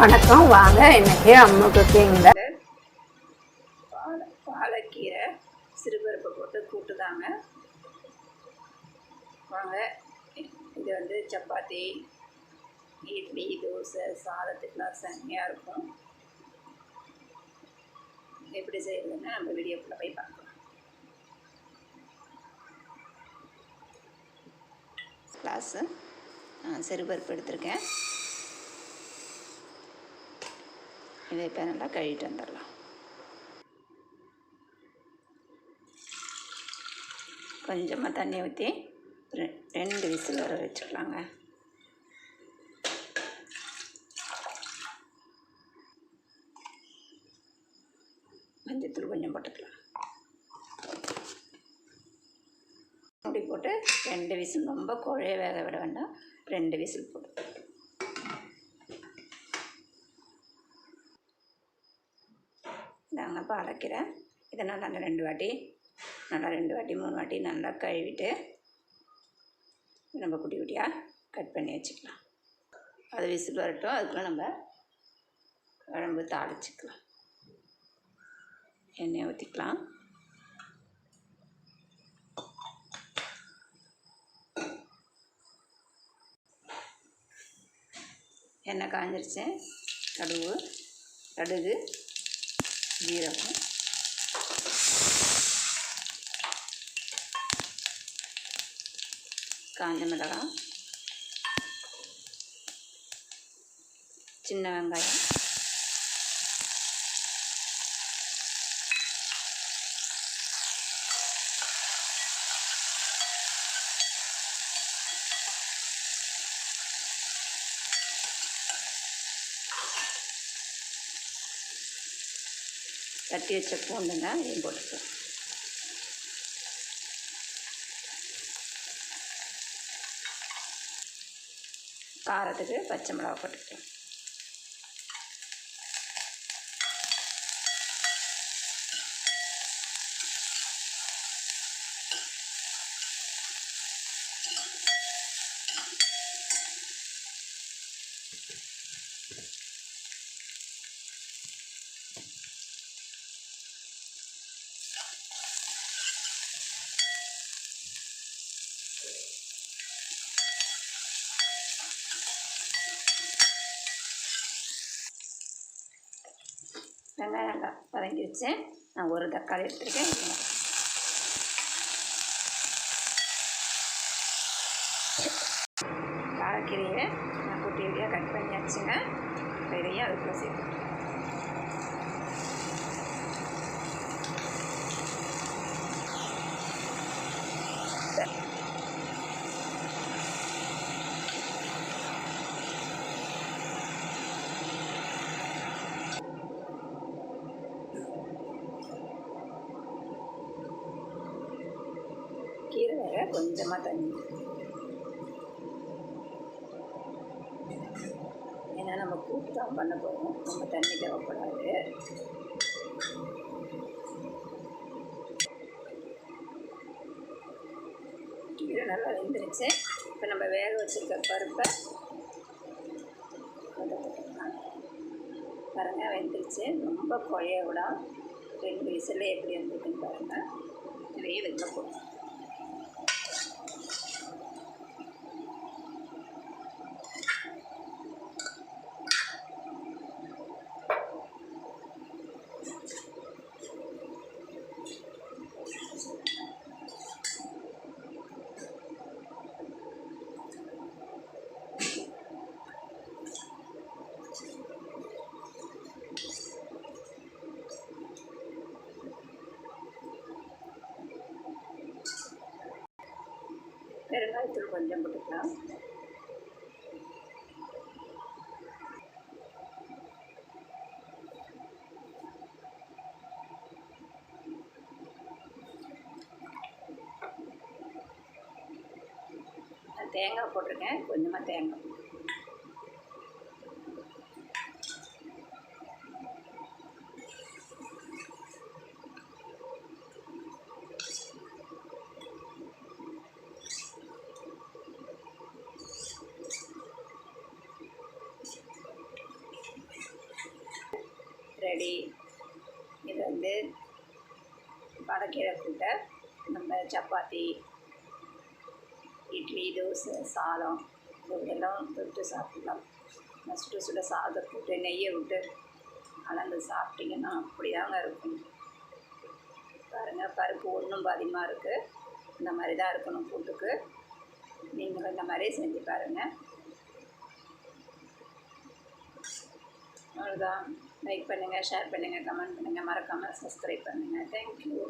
வணக்கம். வாங்க இன்னைக்கு அம்மா குக்கிங்கில் பாலை பாலக்கீரை சிறுபருப்பு போட்டு கூட்டுதாங்க. வாங்க இது வந்து சப்பாத்தி இட்லி தோசை சாதத்துக்குலாம் செம்மையாக இருக்கும். எப்படி செய்யறதுன்னு நம்ம வீடியோக்குள்ளே போய் பார்க்கலாம். கிளாஸு சிறுபருப்பு எடுத்திருக்கேன். இதை இப்போ நல்லா கழுவிட்டு வந்துடலாம். கொஞ்சமாக தண்ணி ஊற்றி ரெண்டு விசில் வர வச்சுக்கலாங்க மஞ்சத்தூள் கொஞ்சம் போட்டுக்கலாம். அப்படி போட்டு ரெண்டு விசில் ரொம்ப குழைய வேக விட வேண்டாம். ரெண்டு விசில் போட்டு. நாங்கள் பாலக்கீரை இதை நல்லா ரெண்டு வாட்டி நல்லா ரெண்டு வாட்டி மூணு வாட்டி நல்லா கழுவிட்டு நம்ம குட்டி குட்டியாக கட் பண்ணி வச்சுக்கலாம். அது விசில் வரட்டும். அதுக்குள்ளே நம்ம உடம்பு தாளிச்சிக்கலாம். எண்ணெய் ஊற்றிக்கலாம் எண்ணெய் காஞ்சிருச்சு. கடுகு கடுகு ஜீரகம் காஞ்ச மிளகாய் சின்ன வெங்காயம். தட்டி வச்ச பூண்டுங்க இதையும் போட்டுக்கலாம். காரத்துக்கு பச்சை மிளகா போட்டுக்கலாம். வெங்காயம் நல்லா வதங்கி வச்சேன் நான் ஒரு தக்காளி எடுத்துருக்கேன். காரக்கீரையை நான் குட்டி கட் பண்ணி வச்சுங்க இதையும் அதுக்குள்ளே சேர்த்து கீரை வேக கொஞ்சமாக தண்ணி ஏன்னா நம்ம கூட்டு தான் பண்ண போகிறோம் நம்ம தண்ணி தேவைப்படாது. கீரை நல்லா வெந்துருச்சு. இப்போ நம்ம வேக வச்சுருக்க பருப்பை அதை பாருங்க வெந்துருச்சு. ரொம்ப குழைய விடாம ரெண்டு விசிலே எப்படி வந்துருக்குன்னு பாருங்கள் இதையே போடணும் பெருங்காயத்தூள் கொஞ்சம் போட்டுக்கலாம் நான் தேங்காய் போட்டிருக்கேன். கொஞ்சமாக தேங்காய். செடி இது வந்து வடக்கீரை கூட்டை நம்ம சப்பாத்தி இட்லி தோசை சாதம் இதெல்லாம் தொட்டு சாப்பிடலாம். சுட சுட சாதம் போட்டு நெய்யை விட்டு கலந்து சாப்பிட்டிங்கன்னா அப்படிதாங்க இருக்கும். பாருங்கள் பருப்பு ஒன்றும் பாதிமாக இருக்குது இந்த மாதிரி தான் இருக்கணும் கூட்டுக்கு. நீங்களும் இந்த மாதிரி செஞ்சு பாருங்கள் அவ்வளோதான் லைக் பண்ணுங்கள் ஷேர் பண்ணுங்கள் கமெண்ட் பண்ணுங்கள் மறக்காமல் சப்ஸ்கிரைப் பண்ணுங்கள் தேங்க்யூ